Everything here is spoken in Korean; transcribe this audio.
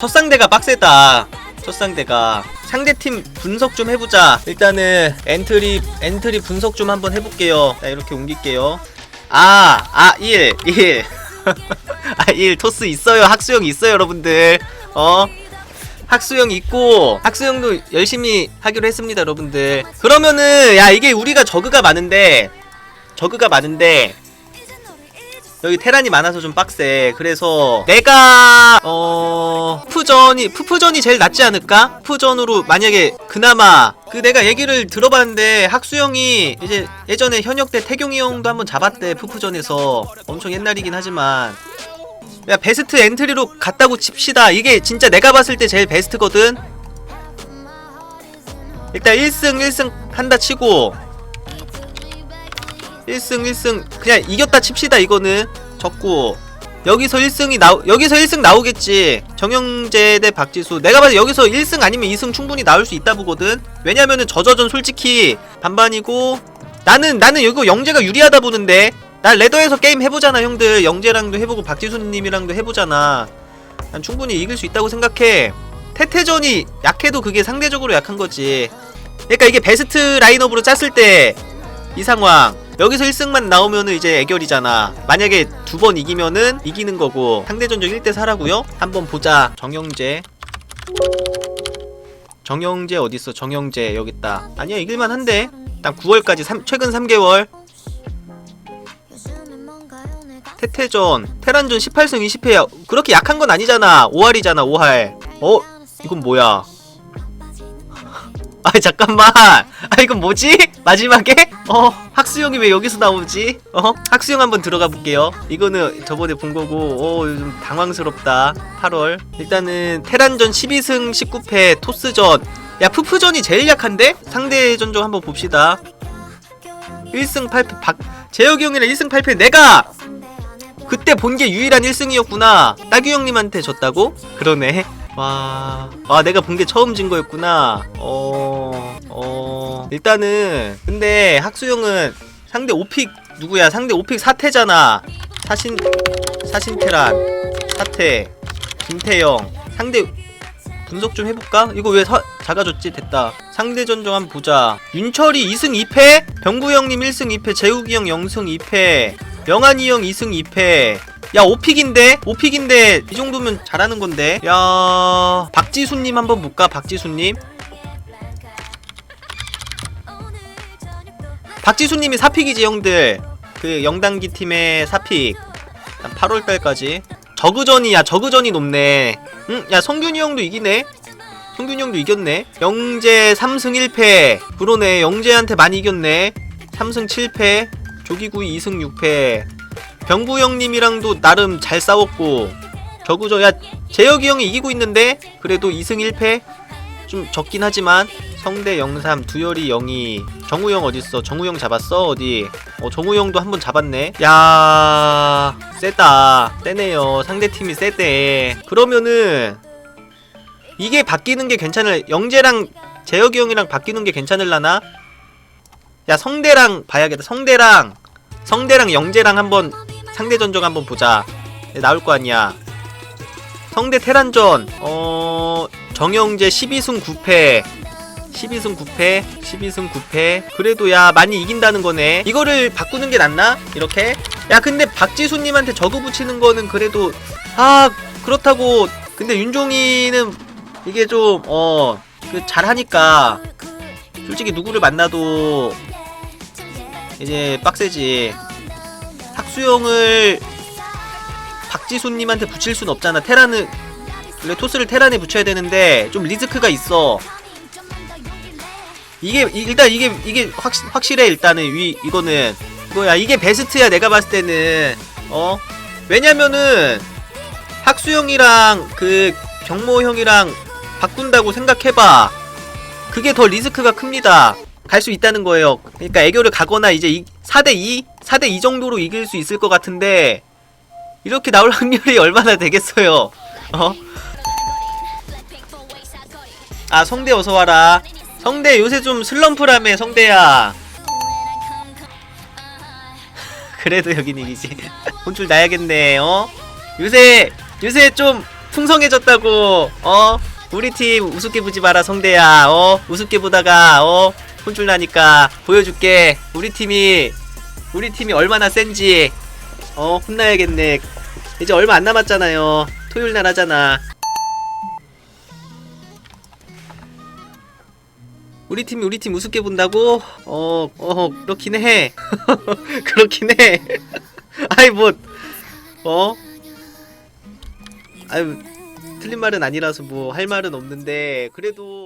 첫 상대가 빡세다. 첫 상대가 상대팀 분석 좀 해보자. 일단은 엔트리 엔트리 분석 좀 한번 해볼게요. 자 이렇게 옮길게요. 아, 아, 1, 1. 아, 1 토스 있어요. 학수형 있어요, 여러분들. 어? 학수형 있고 학수형도 열심히 하기로 했습니다, 여러분들. 그러면은 야 이게 우리가 저그가 많은데 저그가 많은데 여기 테란이 많아서 좀 빡세. 그래서 내가 어 푸전이 푸푸전이 제일 낫지 않을까? 푸전으로 만약에 그나마 그 내가 얘기를 들어봤는데 학수형이 이제 예전에 현역 때 태경이 형도 한번 잡았대 푸푸전에서 엄청 옛날이긴 하지만 야 베스트 엔트리로 갔다고 칩시다. 이게 진짜 내가 봤을 때 제일 베스트거든. 일단 1승 1승 한다 치고 1승 1승. 그냥 이겼다 칩시다 이거는. 적고. 여기서 1승이 나오 여기서 1승 나오겠지. 정영재 대 박지수. 내가 봐도 여기서 1승 아니면 2승 충분히 나올 수 있다 보거든. 왜냐면은 저저전 솔직히 반반이고. 나는 나는 이거 영재가 유리하다 보는데. 나 레더에서 게임 해보잖아 형들. 영재랑도 해보고 박지수님이랑도 해보잖아. 난 충분히 이길 수 있다고 생각해. 태태전이 약해도 그게 상대적으로 약한 거지. 그러니까 이게 베스트 라인업으로 짰을 때 이 상황 여기서 1승만 나오면은 이제 애결이잖아. 만약에 두 번 이기면은 이기는 거고 상대 전적 1대 4라고요? 한번 보자. 정영재. 정영재 어딨어? 정영재 여기 있다. 아니야 이길만 한데. 딱 9월까지 삼- 최근 3개월. 태태전. 테란전 18승 20패야. 그렇게 약한 건 아니잖아. 5할이잖아 5할. 어? 이건 뭐야 아 잠깐만 아 이건 뭐지? 마지막에? 어 학수형이 왜 여기서 나오지? 어? 학수형 한번 들어가 볼게요 이거는 저번에 본 거고 어좀 당황스럽다 8월 일단은 테란전 12승 19패 토스전 야 푸푸전이 제일 약한데? 상대 전적 한번 봅시다 1승 8패 박 재혁이 형이랑 1승 8패 내가 그때 본 게 유일한 1승이었구나 따규 형님한테 졌다고? 그러네 와, 와 내가 본 게 처음 진 거였구나. 어, 어, 일단은 근데 학수형은 상대 오픽 누구야? 상대 오픽 사태잖아. 사신 사신테란 사태 김태영 상대 분석 좀 해볼까? 이거 왜 사, 작아졌지? 됐다. 상대 전적 한번 보자. 윤철이 2승 2패, 병구 형님 1승 2패, 재욱이 형 0승 2패, 명한이 형 2승 2패. 야 오픽인데? 오픽인데 이 정도면 잘하는 건데. 야 박지수님 한번 볼까? 박지수님. 박지수님이 사픽이지 형들. 그 영단기 팀의 사픽. 8월달까지. 저그전이야 저그전이 높네. 응? 야 성균이 형도 이기네. 성균이 형도 이겼네. 영재 3승 1패. 그러네. 영재한테 많이 이겼네. 3승 7패. 조기구이 2승 6패. 병구 형님이랑도 나름 잘 싸웠고. 저그저 야 재혁이 형이 이기고 있는데 그래도 2승 1패. 좀 적긴 하지만 성대 03 두열이 02 정우 형 어딨어? 정우 형 잡았어? 어디? 어 정우 형도 한 번 잡았네. 야 세다. 세네요. 상대팀이 세대. 그러면은 이게 바뀌는 게 괜찮을 영재랑 재혁이 형이랑 바뀌는 게 괜찮을라나? 야 성대랑 봐야겠다. 성대랑 성대랑 영재랑 한번 상대 전적 한번 보자. 나올 거 아니야. 성대 테란전. 어 정영재 12승 9패. 12승 9패 12승 9패. 그래도 야 많이 이긴다는 거네. 이거를 바꾸는 게 낫나? 이렇게? 야 근데 박지수님한테 저그 붙이는 거는 그래도 아 그렇다고. 근데 윤종이는 이게 좀 어 그 잘하니까. 솔직히 누구를 만나도 이제 빡세지. 학 수형을 박지수님한테 붙일 순 없잖아. 테라는 원래 토스를 테란에 붙여야 되는데 좀 리스크가 있어. 이게 이- 일단 이게 이게 확 확실해 일단은. 위 이거는. 이거야 이게 베스트야 내가 봤을 때는. 어? 왜냐면은 학수 형이랑 그 경모 형이랑 바꾼다고 생각해봐. 그게 더 리스크가 큽니다. 갈 수 있다는 거예요. 그러니까 애교를 가거나 이제 이, 4대 2 4대 2 정도로 이길 수 있을 것 같은데 이렇게 나올 확률이 얼마나 되겠어요 어? 아 성대 어서 와라. 성대 요새 좀 슬럼프라며 성대야. 그래도 여긴 이기지. 혼줄 나야겠네. 어? 요새 요새 좀 풍성해졌다고 어 우리 팀 우습게 보지 마라 성대야 어 우습게 보다가 어 혼쭐 나니까 보여줄게 우리 팀이 우리 팀이 얼마나 센지 어 혼나야겠네 이제 얼마 안 남았잖아요 토요일 날 하잖아 우리 팀이 우리 팀 우습게 본다고? 어, 어, 그렇긴 해. 그렇긴 해. 아이, 뭐, 어? 아유, 틀린 말은 아니라서 뭐 할 말은 없는데, 그래도